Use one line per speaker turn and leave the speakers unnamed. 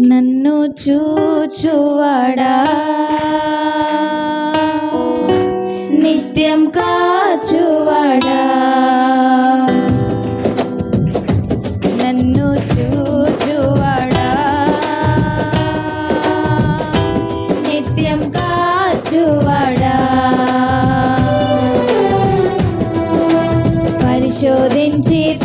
నన్ను చూచువాడా? నిత్యం కాచువాడా? నన్ను చూచువాడా? నిత్యం కాచువాడా? పరిశోధించి